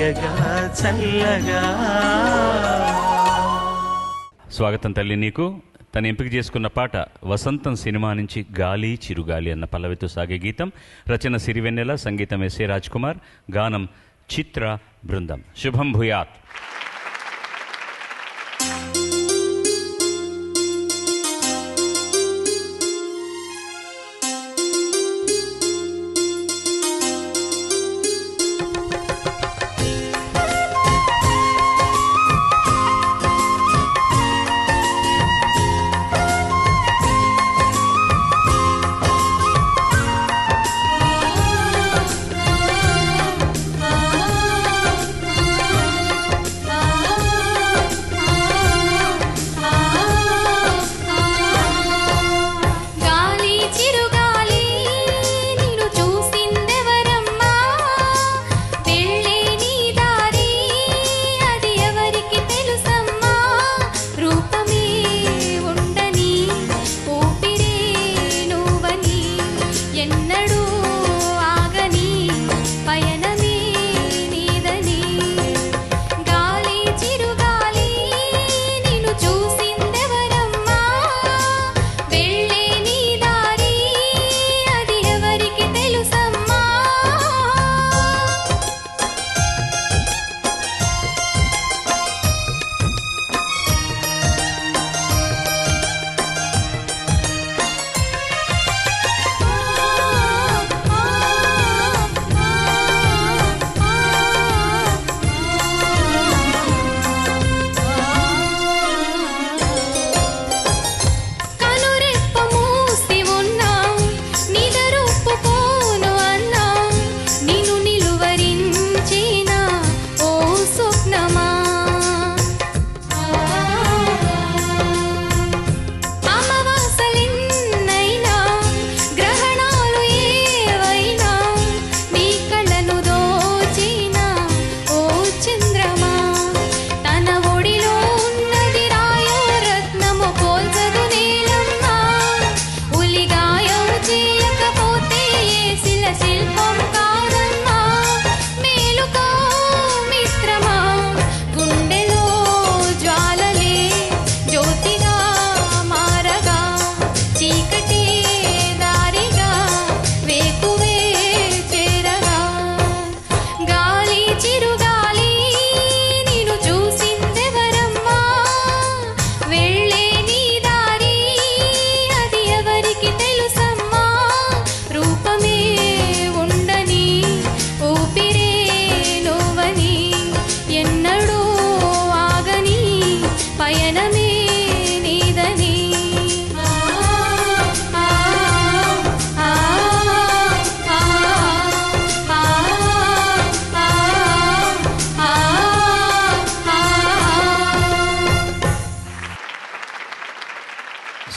తీయగా చల్లగా. స్వాగతం తల్లి నీకు. తను ఎంపిక చేసుకున్న పాట వసంతం సినిమా నుంచి గాలి చిరుగాలి అన్న పల్లవితో సాగే గీతం రచన సిరివెన్నెల సంగీతం ఎస్ఏ రాజ్ కుమార్ గానం చిత్ర బృందం. శుభం భూయాత్.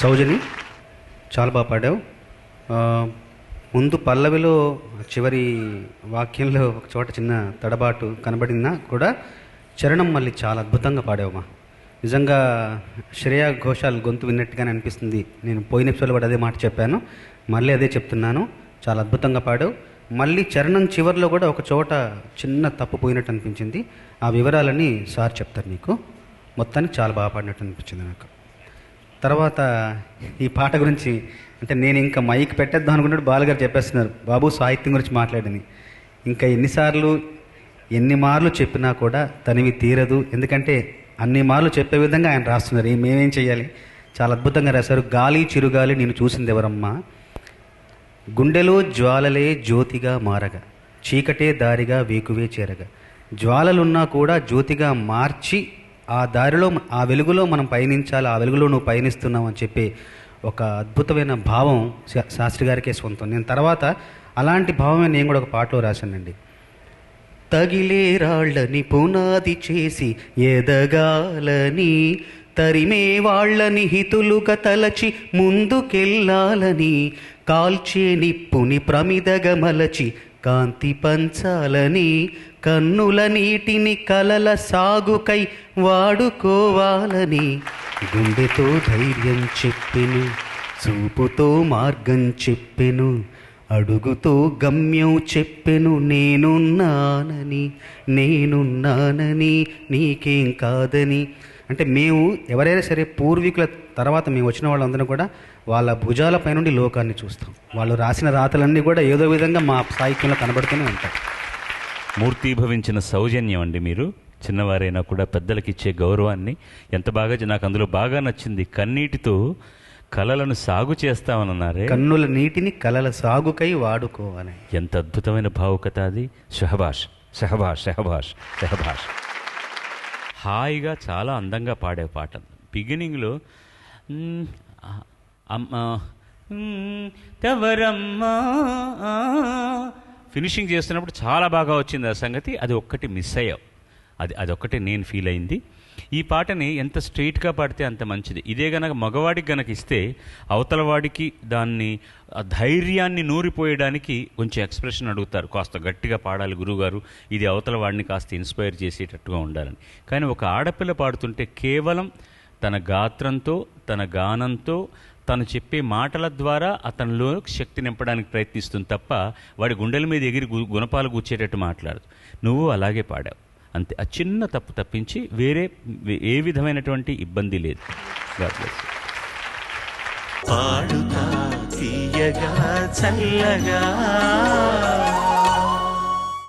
సౌజని చాలా బాగా పాడావు. ముందు పల్లవిలో చివరి వాక్యంలో ఒక చోట చిన్న తడబాటు కనబడినా కూడా చరణం మళ్ళీ చాలా అద్భుతంగా పాడావమ్మా. నిజంగా శ్రేయా ఘోషాల్ గొంతు విన్నట్టుగానే అనిపిస్తుంది. నేను పోయిన ఎపిసోడ్లో కూడా అదే మాట చెప్పాను. మళ్ళీ అదే చెప్తున్నాను. చాలా అద్భుతంగా పాడావు. మళ్ళీ చరణం చివరిలో కూడా ఒక చోట చిన్న తప్పు పోయినట్టు అనిపించింది. ఆ వివరాలన్నీ సార్ చెప్తారు నీకు. మొత్తానికి చాలా బాగా పాడినట్టు అనిపించింది నాకు. తర్వాత ఈ పాట గురించి అంటే నేను ఇంకా మైక్ పెట్టేద్దాం అనుకున్నట్టు బాలుగారు చెప్పేస్తున్నారు. బాబు సాహిత్యం గురించి మాట్లాడింది ఇంకా ఎన్నిసార్లు ఎన్ని మార్లు చెప్పినా కూడా తనివి తీరదు. ఎందుకంటే అన్ని మార్లు చెప్పే విధంగా ఆయన రాస్తున్నారు. మేమేం చేయాలి చాలా అద్భుతంగా రాశారు. గాలి చిరుగాలి నేను చూసింది ఎవరమ్మా గుండెలో జ్వాలలే జ్యోతిగా మారగా. చీకటే దారిగా వేకువే చేరగా. జ్వాలలున్నా కూడా జ్యోతిగా మార్చి ఆ దారిలో ఆ వెలుగులో మనం పయనించాలి ఆ వెలుగులో నువ్వు పయనిస్తున్నావు అని చెప్పి ఒక అద్భుతమైన భావం శా- శాస్త్రి గారికే సొంతం. నేను తర్వాత అలాంటి భావమే నేను కూడా ఒక పాటలో రాశానండి. తగిలే రాళ్ళని పునాది చేసి ఎదగాలని తరిమే వాళ్ళని హితులుగా తలచి ముందుకెళ్ళాలని కాల్చే నిప్పుని ప్రమిదగమలచి కాంతి పంచాలని కన్నుల నీటిని కలల సాగుకై వాడుకోవాలని గుండెతో ధైర్యం చెప్పెను చూపుతో మార్గం చెప్పెను అడుగుతో గమ్యం చెప్పెను నేనున్నానని నేనున్నానని నీకేం కాదని. అంటే మేము ఎవరైనా సరే పూర్వీకుల తర్వాత మేము వచ్చిన వాళ్ళందరూ కూడా వాళ్ళ భుజాలపై నుండి లోకాన్ని చూస్తాం. వాళ్ళు రాసిన రాతలన్నీ కూడా ఏదో విధంగా మా సాహిత్యంలో కనబడుతూనే ఉంటాయి. మూర్తీభవించిన సౌజన్యం అండి మీరు. చిన్నవారైనా కూడా పెద్దలకి ఇచ్చే గౌరవాన్ని ఎంత బాగా నాకు అందులో బాగా నచ్చింది. కన్నీటితో కలలను సాగు చేస్తామన్నారే కన్నుల నీటిని కలల సాగుకై వాడుకోవాలి. ఎంత అద్భుతమైన భావుకత అది. షహబాష్ షహబాష్ షహబాష్ షహబాష్. హాయిగా చాలా అందంగా పాడే పాట. బిగినింగ్లో అమ్మ తవరమ్మా. ఫినిషింగ్ చేస్తున్నప్పుడు చాలా బాగా వచ్చింది ఆ సంగతి. అది ఒక్కటి మిస్ అయ్యావు. అది అదొక్కటి నేను ఫీల్ అయింది. ఈ పాటని ఎంత స్ట్రైట్గా పాడితే అంత మంచిది. ఇదే గనక మగవాడికి గనక ఇస్తే అవతల వాడికి దాన్ని ధైర్యాన్ని నూరిపోయడానికి కొంచెం ఎక్స్ప్రెషన్ అడుగుతారు. కాస్త గట్టిగా పాడాలి గురువుగారు. ఇది అవతల వాడిని కాస్త ఇన్స్పైర్ చేసేటట్టుగా ఉండాలని. కానీ ఒక ఆడపిల్ల పాడుతుంటే కేవలం తన గాత్రంతో తన గానంతో తను చెప్పే మాటల ద్వారా అతనిలో శక్తి నింపడానికి ప్రయత్నిస్తుంది తప్ప వాడి గుండెల మీద ఎగిరి గు- గుణపాలు కూర్చేటట్టు మాట్లాడదు. నువ్వు అలాగే పాడావు. అంతే. ఆ చిన్న తప్పు తప్పించి వేరే ఏ విధమైనటువంటి ఇబ్బంది లేదు. పాడుతా తీయగా చల్లగా.